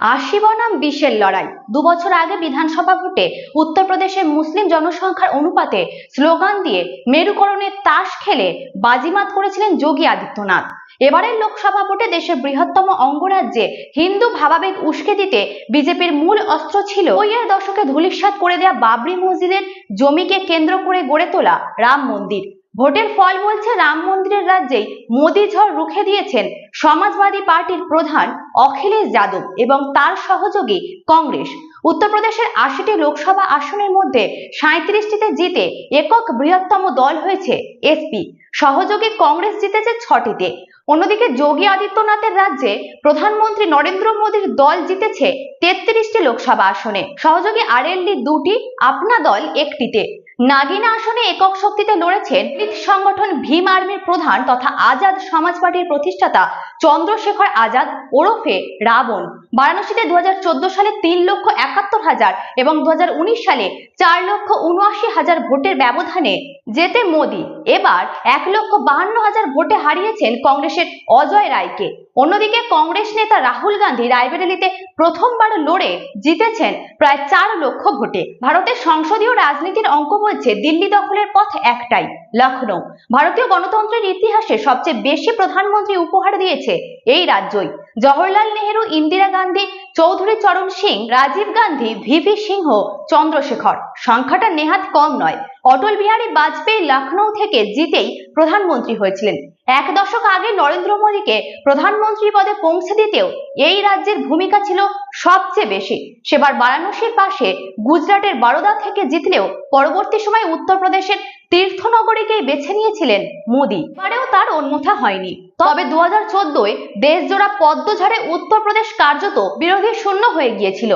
আশি বনাম বিশের লড়াই। দু বছর আগে বিধানসভা ভোটে উত্তরপ্রদেশের মুসলিম জনসংখ্যার অনুপাতে স্লোগান দিয়ে মেরুকরণের তাস খেলে বাজিমাত করেছিলেন যোগী আদিত্যনাথ। এবারের লোকসভা ভোটে দেশের বৃহত্তম অঙ্গরাজ্যে হিন্দু ভাবাবেগ উস্কে দিতে বিজেপির মূল অস্ত্র ছিল ওইয়ের দশকে ধূলিসাৎ করে দেয়া বাবরি মসজিদের জমিকে কেন্দ্র করে গড়ে তোলা রাম মন্দির। ভোটের ফল বলছে রাম মন্দিরের রাজ্যেই মোদী ঝড় রুখে দিয়েছেন সমাজবাদী পার্টির প্রধান অখিলেশ যাদব এবং তার সহযোগী কংগ্রেস। উত্তরপ্রদেশের আশিটি লোকসভা আসনের মধ্যে সাঁত্রিশটিতে জিতে একক বৃহত্তম দল হয়েছে এসপি সহযোগী কংগ্রেস জিতেছে ছটিতে। অন্যদিকে যোগী আদিত্যনাথের রাজ্যে প্রধানমন্ত্রী নরেন্দ্র মোদীর দল জিতেছে তেত্রিশটি লোকসভা আসনে। সহযোগী আরএলডি দুটি, আপনা দল একটিতে। নাগিনা আসনে একক শক্তিতে লড়েছেন সংগঠন ভীম আর্মির প্রধান তথা আজাদ সমাজ পার্টির প্রতিষ্ঠাতা চন্দ্রশেখর আজাদ ওরফে রাবণ। বারাণসীতে দু সালে তিন লক্ষ একাত্তর হাজার এবং দু হাজার উনিশ সালে চার লক্ষ উনআশি হাজার ভোটের ব্যবধানে যেতে মোদী। এবার এক লক্ষ বাহান্ন হাজার ভোটে হারিয়েছেন কংগ্রেসের অজয় রায়কে। অন্যদিকে কংগ্রেস নেতা রাহুল গান্ধী রায়বেরেলিতে প্রথমবার লড়ে জিতেছেন প্রায় চার লক্ষ ভোটে। ভারতের সংসদীয় রাজনীতির অঙ্ক বলছে, দিল্লি দখলের পথ একটাই লখনৌ ভারতীয় গণতন্ত্রের ইতিহাসে সবচেয়ে বেশি প্রধানমন্ত্রী উপহার দিয়েছে এই রাজ্যই। জওহরলাল নেহেরু, ইন্দিরা গান্ধী, চৌধুরী চরণ সিং, রাজীব গান্ধী, ভিভি সিংহ, চন্দ্রশেখর। সংখ্যাটা নেহাত কম নয়। অটল বিহারী বাজপেয়ী লখনৌ থেকে জিতেই প্রধানমন্ত্রী হয়েছিলেন। এক দশক আগে নরেন্দ্র মোদীকে প্রধানমন্ত্রী পদে পৌঁছে দিতেও এই রাজ্যের ভূমিকা ছিল সবচেয়ে বেশি। সেবার বারাণসীর পাশে গুজরাটের বারোদা থেকে জিতলেও পরবর্তী সময় উত্তরপ্রদেশের তীর্থনগরীকেই বেছে নিয়েছিলেন মোদী। এবারেও তার অন্যথা হয়নি। তবে দু হাজার চোদ্দই দেশজোড়া পদ্মঝড়ে উত্তরপ্রদেশ কার্যত বিরোধী শূন্য হয়ে গিয়েছিল।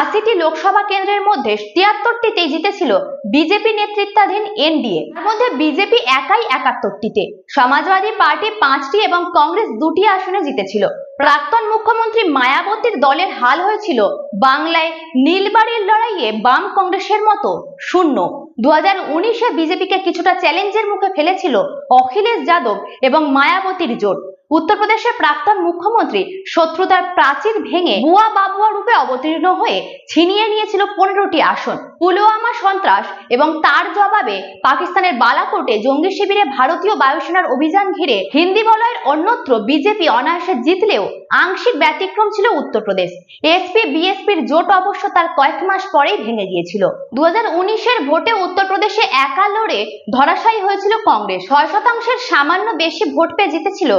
আশিটি লোকসভা কেন্দ্রের মধ্যে তিয়াত্তরটিতেই জিতেছিল বিজেপি নেতৃত্বাধীন এনডিএ। তার মধ্যে বিজেপি একাই একাত্তরটিতে। সমাজবাদী পার্টি পাঁচটি এবং কংগ্রেস দুটি আসনে জিতেছিল। প্রাক্তন মুখ্যমন্ত্রী মায়াবতীর দলের হাল হয়েছিল বাংলায় নীলবাড়ির লড়াইয়ে বাম কংগ্রেসের মতো শূন্য। দু হাজার উনিশে বিজেপিকে কিছুটা চ্যালেঞ্জের মুখে ফেলেছিল অখিলেশ যাদব এবং মায়াবতীর জোট। উত্তরপ্রদেশের প্রাক্তন মুখ্যমন্ত্রী শত্রুতার প্রাচীর ভেঙে বুয়া বাবুয়া রূপে অবতীর্ণ হয়ে ছিনিয়ে নিয়েছিল পনেরোটি আসন। পুলওয়ামা সন্ত্রাস এবং তার জবাবে পাকিস্তানের বালাকোটে জঙ্গি শিবিরে ভারতীয় বায়ুসেনার অভিযান ঘিরে হিন্দি বলয়ের অন্যত্র বিজেপি অনায়াসে জিতলেও আংশিক ব্যতিক্রম ছিল উত্তরপ্রদেশ এসপি, বিএসপির জোট অবশ্য তার কয়েক মাস পরেই ভেঙে গিয়েছিল। দু উনিশের ভোটে উত্তরপ্রদেশে একা লড়ে ধরাশায়ী হয়েছিল কংগ্রেস। ছয় শতাংশের সামান্য বেশি ভোট পেয়ে জিতেছিল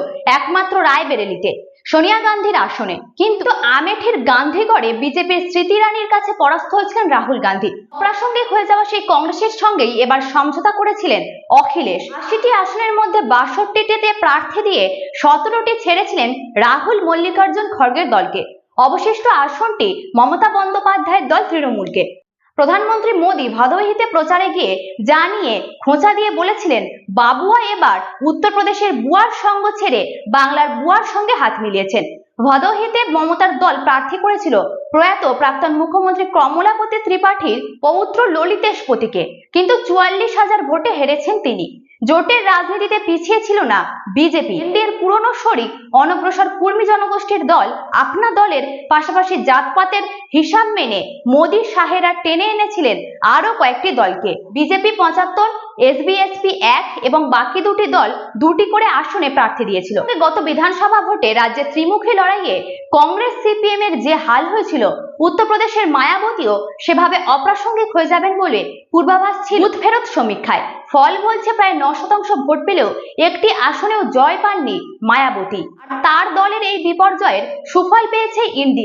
একমাত্র রায়বেরেলিতে সোনিয়া গান্ধীর আসনে। কিন্তু আমেঠির গান্ধীগড়ে বিজেপির স্মৃতি ইরানির কাছে পরাস্ত হয়েছিলেন রাহুল গান্ধী। প্রাসঙ্গিক হয়ে যাওয়া সেই কংগ্রেসের সঙ্গেই এবার সমঝোতা করেছিলেন অখিলেশ। আশিটি আসনের মধ্যে বাষট্টিটিতে প্রার্থী দিয়ে সতেরোটি ছেড়েছিলেন রাহুল মল্লিকার্জুন খড়গের দলকে। অবশিষ্ট আসনটি মমতা বন্দ্যোপাধ্যায়ের দল তৃণমূলকে। প্রধানমন্ত্রী মোদী ভাদোহিতে প্রচারে গিয়ে জানিয়ে, খোঁচা দিয়ে বলেছিলেন, বাবুয়া এবার উত্তরপ্রদেশের বুয়ার সঙ্গ ছেড়ে বাংলার বুয়ার সঙ্গে হাত মিলিয়েছেন। ভদোহিতে মমতার দল প্রার্থী করেছিল প্রয়াত প্রাক্তন মুখ্যমন্ত্রী কমলাপতি ত্রিপাঠীর পৌত্র ললিতেশ পতিকে। কিন্তু চুয়াল্লিশ হাজার ভোটে হেরেছেন তিনি। জোটের রাজনীতিতে পিছিয়ে ছিল না বিজেপি। এনডিএর পুরনো শরিক অনগ্রসর কর্মী জনগোষ্ঠীর দল আপনা দলের পাশাপাশি জাতপাতের হিসাব মেনে মোদী সাহেরা টেনে এনেছিলেন আরও কয়েকটি দলকে। বিজেপি পঁচাত্তর এসবিএসপি এক এবং বাকি দুটি দল দুটি করে আসনে প্রার্থী দিয়েছিল। গত বিধানসভা ভোটে রাজ্যে ত্রিমুখী লড়াইয়ে কংগ্রেস সিপিএম এর যে হাল হয়েছিল, উত্তরপ্রদেশের মায়াবতীও সেভাবে অপ্রাসঙ্গিক হয়ে যাবেন বলে পূর্বাভাস ছিল। ফেরত সমীক্ষায় ফল বলছে প্রায় ন শতাংশ ভোট পেলেও একটি আসনেও জয় পাননি মায়াবতী। আর তার দলের এই বিপর্যয়ের সুফল পেয়েছে ইন্ডিয়া।